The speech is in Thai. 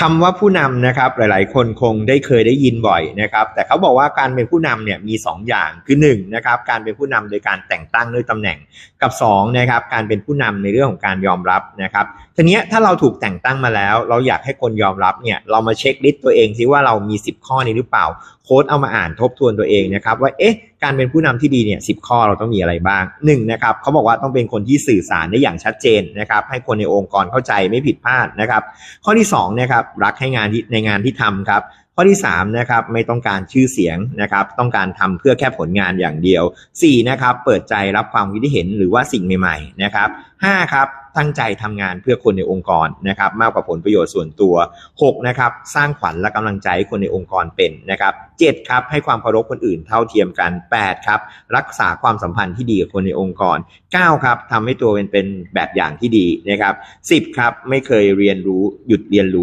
คำว่าผู้นำนะครับหลาย ๆ คนคงได้เคยได้ยินบ่อยนะครับ แต่เขาบอกว่าการเป็นผู้นำเนี่ยมี 2 อย่างคือ1นะครับการเป็นผู้นำโดยการแต่งตั้งด้วยตำแหน่งกับ2นะครับการเป็นผู้นำในเรื่องของการยอมรับนะครับทีนี้ถ้าเราถูกแต่งตั้งมาแล้ว เราอยากให้คนยอมรับเนี่ยเรามาเช็คลิสต์ตัวเองซิว่าเรามี 10 ข้อนี้หรือเปล่า โค้ดเอามาอ่านทบทวนตัวเองนะครับว่าเอ๊ะการเป็นผู้นำที่ดีเนี่ยสิข้อเราต้องมีอะไรบ้าง1นะครับเขาบอกว่าต้องเป็นคนที่สื่อสารได้อย่างชัดเจนนะครับ ให้คนในองค์กรเข้าใจไม่ผิดพลาดนะครับ ข้อที่2นะครับรักให้งานที่ในงานที่ทำครับ ข้อที่3นะครับไม่ต้องการชื่อเสียงนะครับต้องการทำเพื่อแค่ผลงานอย่างเดียว4นะครับเปิดใจรับความคิดเห็นหรือว่าสิ่งใหม่ๆนะครับ5ครับตั้งใจทำงานเพื่อคนในองค์กรนะครับมากกว่าผลประโยชน์ส่วนตัว6นะครับสร้างขวัญและกำลังใจให้คนในองค์กรเป็นนะครับ7ครับให้ความเคารพคนอื่นเท่าเทียมกัน8ครับรักษาความสัมพันธ์ที่ดีกับคนในองค์กร9ครับทำให้ตัวเป็นเป็นแบบอย่างที่ดีนะครับ10ครับไม่เคยเรียนรู้หยุดเรียนรู้